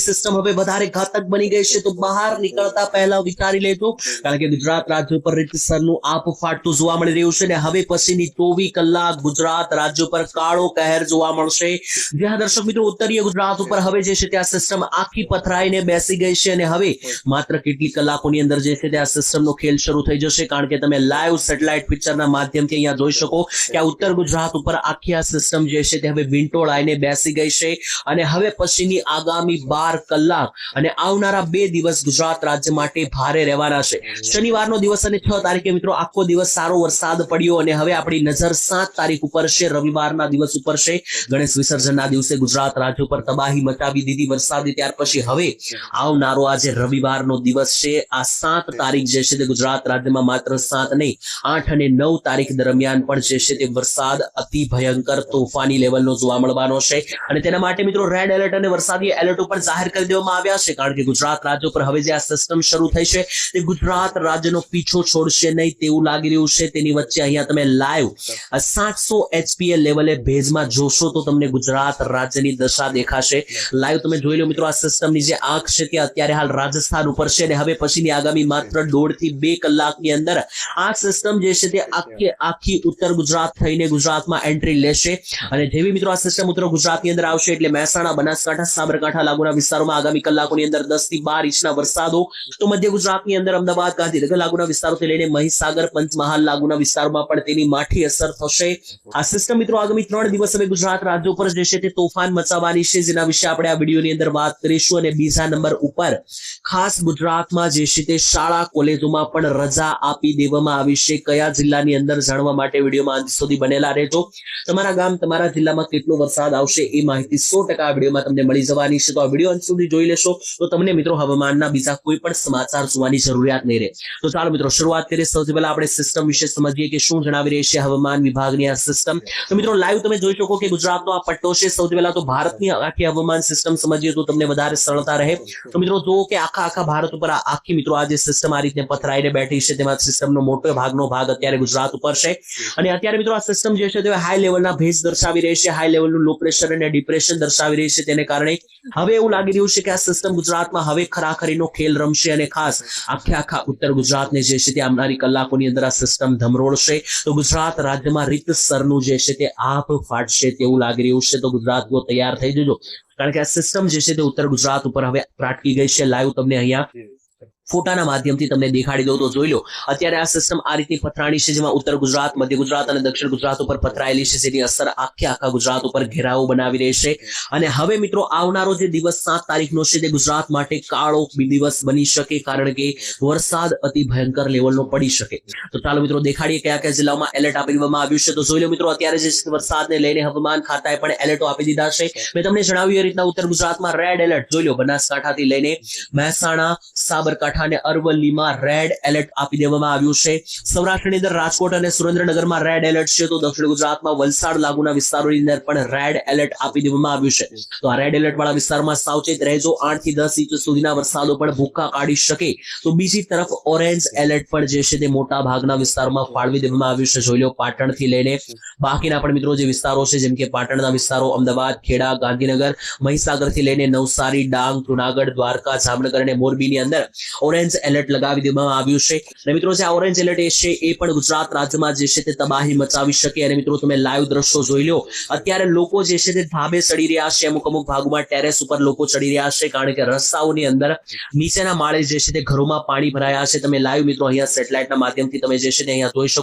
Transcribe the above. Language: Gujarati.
સિસ્ટમ હવે વધારે ઘાતક બની ગઈ છે. તો બહાર નીકળતા પહેલા વિચારી લેજો. કારણ કે ગુજરાત રાજ્ય પર જોવા મળી રહ્યું છે અને હવે પછીની કલાક ગુજરાત રાજ્ય પર કાળો કહેર જોવા મળશે. જ્યાં દર્શક મિત્રો ઉત્તરીય ગુજરાત ઉપર હવે જે છે ત્યાં સિસ્ટમ આખી પથરાઈને બેસી ગઈ છે અને હવે માત્ર કેટલી કલાકોની અંદર જે છે ત્યાં સિસ્ટમનો ખેલ શરૂ થઈ જશે. કારણ કે તમે લાઈવ સેટેલાઇટ પિક્ચરના માધ્યમથી અહીંયા જોઈ શકો. કે ઉત્તર ગુજરાત ઉપર આખી આ સિસ્ટમ જે છે તે હવે વિંટોળાઈને બેસી ગઈ છે અને હવે પછીની આગામી બાર કલાક અને આવનારા બે દિવસ ગુજરાત રાજ્ય માટે ભારે રહેવાના છે. શનિવારનો દિવસ અને છ તારીખે મિત્રો આખો દિવસ સારો વરસાદ પડ્યો અને હવે આપણી નજર સાત તારીખ ઉપર છે. રવિવારના દિવસ ઉપર છે. ગણેશ વિસર્જનના દિવસે ગુજરાત રાજ્ય ઉપર તબાહી મચાવી દીધી વરસાદી. ત્યાર પછી હવે આવનારો આજે રવિવારનો દિવસ છે. આ સાત તારીખ જે છે તે ગુજરાત રાજ્યમાં માત્ર સાત નહીં, આઠ અને નવ તારીખ દરમિયાન પણ જે છે તે વરસાદ અતિ ભયંકર તોફાની લેવલનો જોવા મળવાનો છે. અને તેના માટે મિત્રો રેડ એલર્ટ અને વરસાદી એલર્ટ ઉપર જાહેર કરી દેવામાં આવ્યા છે. કારણ કે ગુજરાત રાજ્ય ઉપર હવે જે આ સિસ્ટમ શરૂ થઈ છે, તે ગુજરાત રાજ્યનો પીછો છોડશે નહીં તેવું લાગી રહ્યું છે. તેની વચ્ચે અહીંયા તમે લાઈવ સાતસો એચપીએ લેવલે ભેજમાં જોશો તો તમને ગુજરાત રાજ્યની દશા દેખાશે. લાઈવ તમે જોઈ લો મિત્રો આ સિસ્ટમની જે આંખ છે તે અત્યારે હાલ રાજસ્થાન ઉપર છે અને હવે પછીની આગામી માત્ર દોઢથી બે કલાકની અંદર આ સિસ્ટમ જે છે તે આખી આખી ઉત્તર ગુજરાત થઈને ગુજરાતમાં એન્ટ્રી લેશે. અને જેવી મિત્રો આ સિસ્ટમ ઉત્તર ગુજરાતની અંદર આવશે એટલે મહેસાણા, બનાસકાંઠા, સાબરકાંઠા લાગુના વિસ્તારોમાં આગામી કલાકોની અંદર દસથી બાર ઇંચના વરસાદો. તો મધ્ય ગુજરાતની અંદર અમદાવાદ, ગાંધીનગર લાગુના વિસ્તારોથી લઈને મહીસાગર, પંચમહાલ લાગુના વિસ્તારોમાં પણ તેની માઠી અસર થશે. આ સિસ્ટમ મિત્રો આગામી ત્રણ દિવસ હવે ગુજરાત રાજ્ય ઉપર જે તે તોફાન મચાવવાની છે, જેના વિશે આપણે આ વિડીયોની અંદર વાત કરીશું. અને બીજા નંબર ઉપર ખાસ ગુજરાતમાં જે છે તે શાળા, કોલેજોમાં પણ રજા આપી દેવામાં આવી છે. કયા જિલ્લાની અંદર જાણવા માટે વિડીયોમાં સુધી બનેલા રહેજો. તમારા ગામ, તમારા જિલ્લામાં કેટલો વરસાદ આવશે એ માહિતી સો ટકા આ વિડીયોમાં તમને મળી જવાની છે. તો આ વીડિયો અંત સુધી જોઈ લેશો. તો તમને મિત્રો હવામાનના બીજા કોઈ પણ સમાચાર જોવાની જરૂરિયાત નહીં રહે. તો ચાલો મિત્રો શરૂઆત કરીએ. સૌથી પહેલા આપણે સિસ્ટમ વિશે સમજીએ કે શું જણાવી રહી છે હવામાન વિભાગની આ સિસ્ટમ તો મિત્રો લાઈવ તમે જોઈ શકો કે ગુજરાતનો આ પટ્ટો છે. સૌથી પહેલા તો ભારતની આખી હવામાન સિસ્ટમ સમજીએ તો તમને વધારે સરળતા રહે. તો મિત્રો જુઓ કે આખા આખા ભારત ઉપર આખી મિત્રો આ જે સિસ્ટમ આ રીતે પથરાઈને બેઠી છે. તેમાં સિસ્ટમનો મોટો ભાગનો ભાગ અત્યારે ગુજરાત ઉપર છે. અને અત્યારે મિત્રો આ સિસ્ટમ જે છે તે હાઈ લેવલના ભેજ દર્શાવી રહી છે. હાઈ લેવલનું પ્રેશર અને ડિપ્રેશન દર્શાવી રહી છે તેને કારણે હવે એવું લાગી રહ્યું છે કે આ સિસ્ટમ ગુજરાતમાં હવે ખરાખરીનો ખેલ રમશે અને ખાસ આખે આખા ઉત્તર ગુજરાતને જે છે તે આવનારી કલાકોની અંદર આ સિસ્ટમ ધમરોળશે. તો ગુજરાત રાજ્યમાં રીતસરનું જે છે તે આપ ફાટશે તેવું લાગી રહ્યું છે. તો ગુજરાત તૈયાર થઈ જજો. કારણ કે આ સિસ્ટમ જે છે તે ઉત્તર ગુજરાત ઉપર હવે ત્રાટકી ગઈ છે. લાઈવ તમને અહીંયા ફોટાના માધ્યમથી તમને દેખાડી દઉં તો જોઈ લો. અત્યારે આ સિસ્ટમ આ રીતની પથરાણી છે, જેમાં ઉત્તર ગુજરાત, મધ્ય ગુજરાત અને દક્ષિણ ગુજરાત ઉપર પથરાયેલી છે, જેની અસર આખે આખા ગુજરાત ઉપર ઘેરાવો બનાવી રહી છે. અને હવે મિત્રો, આવનારો જે દિવસ સાત તારીખનો છે, તે ગુજરાત માટે કાળો દિવસ બની શકે, કારણ કે વરસાદ અતિ ભયંકર લેવલનો પડી શકે. તો ચાલો મિત્રો, દેખાડીએ કયા કયા જિલ્લાઓમાં એલર્ટ આપી દેવામાં આવ્યું છે. તો જોઈ લો મિત્રો, અત્યારે જે વરસાદને લઈને હવામાન ખાતાએ પણ એલર્ટો આપી દીધા છે. મેં તમને જણાવ્યું એ રીતના ઉત્તર ગુજરાતમાં રેડ એલર્ટ જોઈ લો, બનાસકાંઠાથી લઈને મહેસાણા, સાબરકાંઠા અને અરવલ્લીમાં રેડ એલર્ટ આપી દેવામાં આવ્યું છે. સૌરાષ્ટ્રની અંદર રાજકોટ અને સુરેન્દ્રનગરમાં રેડ એલર્ટ છે તો દક્ષિણ ગુજરાતમાં વલસાડ લાગુના વિસ્તારોની અંદર પણ રેડ એલર્ટ આપી દેવામાં આવ્યું છે. તો આ રેડ એલર્ટ વાળા વિસ્તારમાં સાવચેત રહેજો. આઠથી દસ ઇંચ સુધીના વરસાદો પણ ભૂક્કા કાઢી શકે. તો બીજી તરફ ઓરેન્જ એલર્ટ પણ જે છે તે મોટા ભાગના વિસ્તારોમાં ફાળવી દેવામાં આવ્યું છે. જોઈ લો પાટણથી લઈને બાકીના પણ મિત્રો જે વિસ્તારો છે, જેમ કે પાટણના વિસ્તારો અમદાવાદ, ખેડા, ગાંધીનગર, મહીસાગરથી લઈને નવસારી, ડાંગ, જુનાગઢ, દ્વારકા, જામનગર અને મોરબીની અંદર ઓરેન્જ એલર્ટ લગાવી દેવામાં આવ્યું છે. અને મિત્રો, જે આ ઓરેન્જ એલર્ટ એ છે, એ પણ ગુજરાત રાજ્યમાં જે છે તે તબાહી મચાવી શકે. અને મિત્રો, તમે લાઈવ દ્રશ્યો જોઈ લો. અત્યારે લોકો જે છે તે ધાબે ચડી રહ્યા છે. અમુક અમુક ભાગોમાં ટેરેસ ઉપર લોકો ચડી રહ્યા છે, કારણ કે રસ્તાઓની અંદર નીચેના માળે જે છે તે ઘરોમાં પાણી ભરાયા છે. તમે લાઈવ મિત્રો, અહીંયા સેટેલાઇટના માધ્યમથી તમે જે છે તે અહીંયા જોઈ શકો